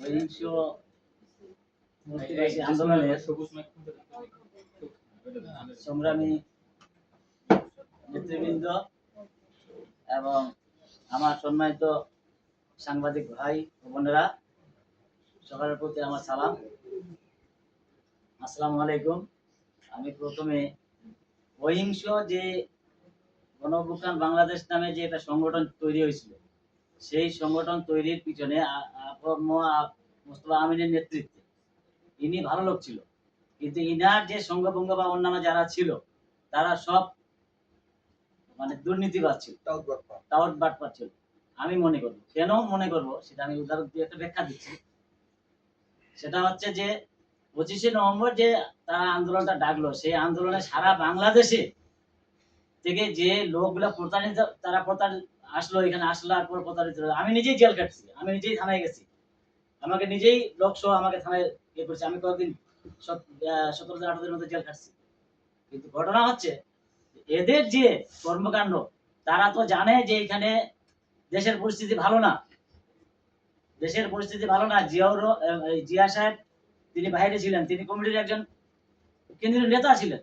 সহিংস সংগ্রামী নেতৃবৃন্দ এবং আমার সম্মানিত সাংবাদিক ভাই ও বোনেরা সবার প্রতি আমার সালাম আসসালামু আলাইকুম আমি প্রথমে অহিংস যে গণঅভ্যুত্থান বাংলাদেশ নামে যে একটা সংগঠন তৈরি হয়েছিল। সেই সংগঠন তৈরির পিছনে মোস্তফা আমিনের নেতৃত্বে। ইনি ভালো লোক ছিল। কিন্তু ইনার যে সঙ্গভঙ্গ বা অন্যান্য যারা ছিল তারা সব মানে দুর্নীতিবাদ ছিল। তাওয়াত বাটপার ছিল। আমি মনে করব কেন মনে করব সেটা আমি উদাহরণ দিয়ে একটা ব্যাখ্যা দিচ্ছি। সেটা হচ্ছে যে পঁচিশে নভেম্বর যে তারা আন্দোলনটা ডাকলো সেই আন্দোলনে সারা বাংলাদেশে থেকে যে লোকগুলা প্রতারিত তারা প্রতারিত আসলো, এখানে আসলার পর প্রতারিত আমি নিজেই জেল কাটছি, আমি নিজেই থানায় গেছি। আমাকে নিজেই লোক সহ আমাকে থানায় ইয়ে করছে। আমি কয়েকদিন সতেরো দিন আঠারো মধ্যে জেল কাটছি। কিন্তু ঘটনা হচ্ছে, এদের যে কর্মকাণ্ড, তারা তো জানে যে এখানে দেশের পরিস্থিতি ভালো না। দেশের পরিস্থিতি ভালো না। জিয়াউর জিয়া সাহেব তিনি বাইরে ছিলেন। তিনি কমিটির একজন কেন্দ্রীয় নেতা ছিলেন।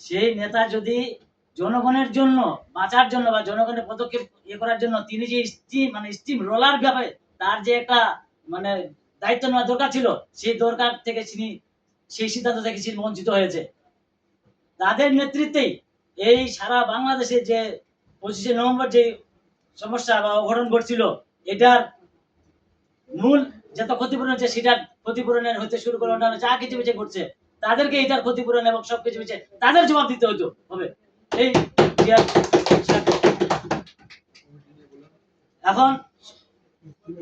সেই নেতা যদি জনগণের জন্য, বাঁচার জন্য বা জনগণের পদক্ষেপ ইয়ে করার জন্য তিনি যে স্টিম মানে স্টিম রোলার ব্যাপারে তার যে একটা মানে দায়িত্ব নেওয়া দরকার ছিল, সেই দরকার থেকে তিনি, সেই সিদ্ধান্ত থেকে তিনি বঞ্চিত হয়েছে। তাদের নেতৃত্বেই এই সারা বাংলাদেশে যে পঁচিশে নভেম্বর যে সমস্যা বা অঘটন ঘটছিল, এটার মূল যত ক্ষতিপূরণ হচ্ছে সেটার ক্ষতিপূরণের হতে শুরু করে অন্যান্য যা কিছু পিছিয়ে ঘটছে, তাদেরকে এটার ক্ষতিপূরণ এবং সব কিছু পিছিয়ে তাদের জবাব দিতে হতো, হবে। এই জিয়া- এখন,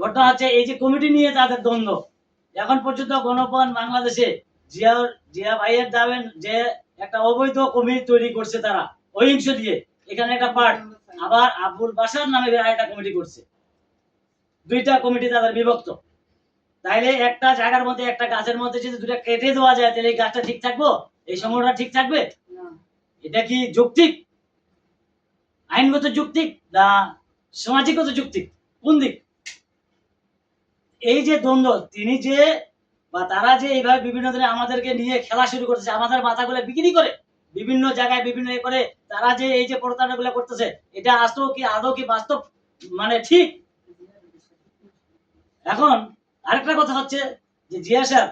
ঘটনা হচ্ছে, এই যে কমিটি নিয়ে তাদের দ্বন্দ্ব, এখন পর্যন্ত গণপন বাংলাদেশে জিয়া ভাইয়ের দাবেন যে একটা অবৈধ কমিটি তৈরি করছে তারা, অহিংস দিয়ে, এখানে একটা পার্ট। আবার আবুল বাসার নামে একটা কমিটি করছে। দুইটা কমিটি তাদের বিভক্ত। তাইলে একটা জায়গার মধ্যে, একটা গাছের মধ্যে যদি দুটা কেটে দেওয়া যায়, তাহলে এই গাছটা ঠিক থাকব? এই সময়টা ঠিক থাকবে? এটা কি যৌক্তিক? আইনগত যৌক্তিক না সামাজিকগত যৌক্তিক? কোন দিক? এই যে দ্বন্দ্ব, তিনি যে বা তারা যে এইভাবে বিভিন্ন দিনে আমাদেরকে নিয়ে খেলা শুরু করতেছে, আমাদের মাথাগুলো বিক্রি করে, বিভিন্ন জায়গায় বিভিন্ন করে তারা যে এই যে প্রতারণাগুলো করতেছে, এটা আদৌ কি আদৌ কি বাস্তব? মানে ঠিক? এখন আরেকটা কথা হচ্ছে যে জিয়া সাহেব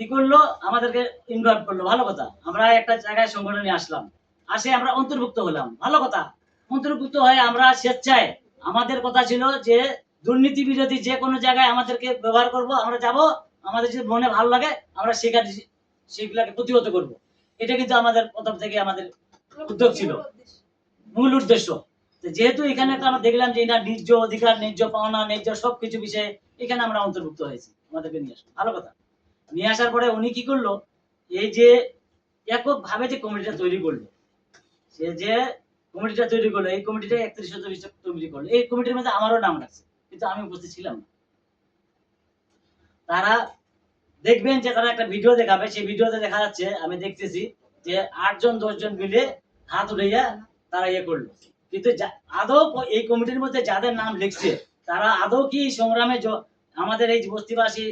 কি করল? আমাদেরকে ইনভলভ করল। ভালো কথা। আমরা একটা জায়গায় সংগঠনে আসলাম। আসে আমরা অন্তর্ভুক্ত হলাম। ভালো কথা। অন্তর্ভুক্ত হয়ে আমরা স্বেচ্ছায় আমাদের কথা ছিল যে, দুর্নীতি বিরোধী যে কোনো জায়গায় আমাদেরকে ব্যবহার করব, আমরা যাব। আমাদের যদি মনে ভালো লাগে, আমরা সেখানে সেগুলাকে প্রতিহত করব। এটা কিন্তু আমাদের প্রথম থেকে আমাদের উদ্যোগ ছিল। মূল উদ্দেশ্য। যেহেতু এখানে তো আমরা দেখলাম যে এটা ন্যায্য অধিকার ন্যায্য পাওনা ন্যায্য সবকিছু বিষয়ে এখানে আমরা অন্তর্ভুক্ত হয়েছি। আমাদেরকে নিয়ে আসব ভালো কথা। নিয়ে আসার পরে উনি কি করল? এই যে একক ভাবে যে কমিটিটা তৈরি করল, সে যে কমিটিটা তৈরি করল, এই কমিটিটা একত্রিশ সদস্য কমিটি করল। এই কমিটির মধ্যে আমারও নাম রাখছে, কিন্তু আমি উপস্থিত ছিলাম না। তারা দেখবেন যে তারা একটা ভিডিও দেখাবে, সেই ভিডিওতে দেখা যাচ্ছে, আমি দেখতেছি যে আটজন, দশজন মিলে হাত উঠাইয়া তারা ইয়ে করল। কিন্তু আদৌ এই কমিটির মধ্যে যাদের নাম লিখছে, তারা আদৌ কি সংগ্রামে আমাদের এই বস্তিবাসী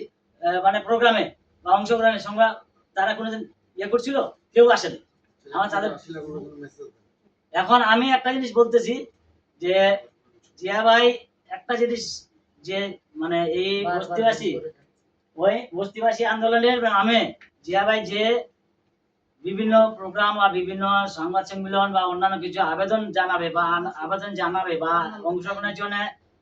মানে প্রোগ্রামে বা অংশগ্রহণের সংগ্রাম তারা কোনোদিন ইয়ে করছিল? কেউ আসেনি। আমার তাদের এখন আমি একটা জিনিস বলতেছি যে জিয়া ভাই একটা জিনিস যে মানে এই বস্তিবাসী ওই বস্তিবাসী আন্দোলনের নামে জিয়া ভাই যে বিভিন্ন প্রোগ্রাম বা বিভিন্ন সংবাদ সম্মেলন বা অন্যান্য কিছু আবেদন জানাবে বা আবেদন জানাবে বা অংশগ্রহণের জন্য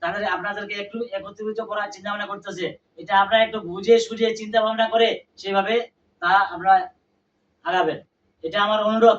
তাদের আপনাদেরকে একটু একত্রিত করার চিন্তা ভাবনা করতেছে। এটা আপনারা একটু বুঝে সুঝে চিন্তা ভাবনা করে সেভাবে তা আমরা আগাবেন। এটা আমার অনুরোধ।